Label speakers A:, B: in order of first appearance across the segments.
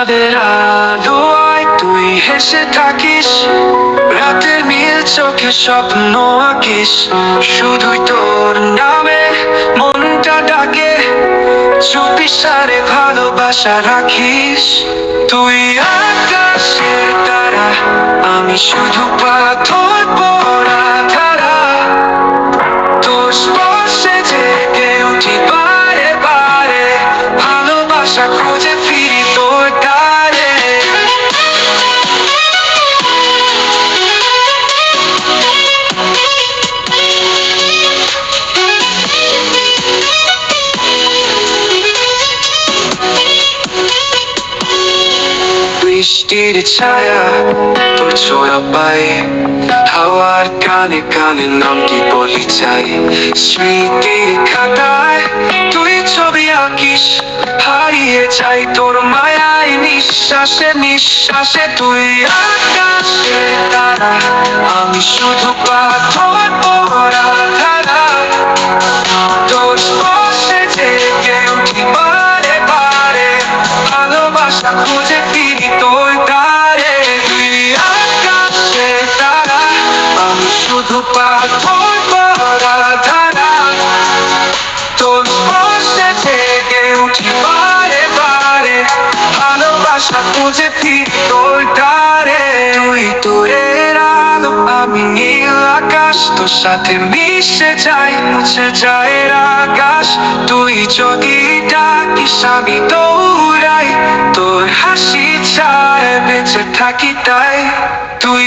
A: চাঁদের আলোয় তুই হেসে থাকিস। রাতের মিল চোখে স্বপ্ন আঁকিস। শুধুই তোর নামে মনটা ডাকে। চুপি সারে ভালোবাসা রাখিস। তুই আকাশের তারা, আমি শুধু পাথর বৃষ্টির ছায়া তোর ছোঁয়া পাই হাওয়ার কানে কানে নামটি বলি চাই। স্মৃতির খাতায় তুই ছবি আঁকিস। হারিয়ে যাই তোর মায়ায় নিঃশ্বাসে নিঃশ্বাসে তুই আকাশে তারা। আমি শুধু পাথর পড়া খুঁজে ফিরি তোর তুই তোরের আলো আমি নীল আকাশ, তোর সাথে মিশে যাই মুছে যায় আকাশ তুই যদি ডাকিস, আমি দৌড়াই, তোর হাসি চায় বেঁচে থাকি তাই। তুই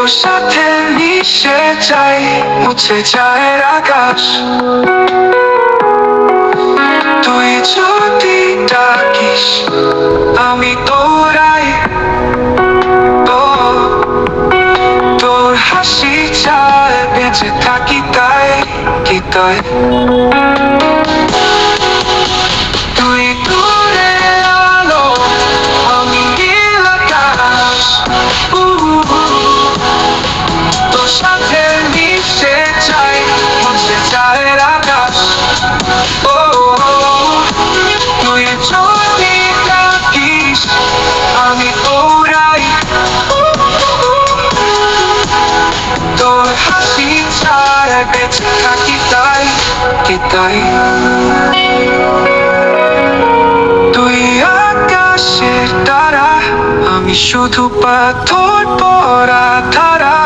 A: তোর সাথে মিশে যাই মুছে যায় আকাশ। তুই যদি ডাকিস, আমি তোরাই তোর হাসি চায় বেঁচে থাকি তাই কি তুই? তাই কি তাই। তুই আকাশের তারা আমি শুধু পাথর পড়া ধারা।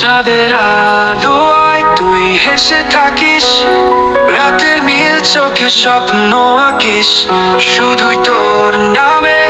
A: চাঁদের ভেসে থাকিস রাতের নীল চোখে স্বপ্ন আঁকিস শুধুই তোর নামে।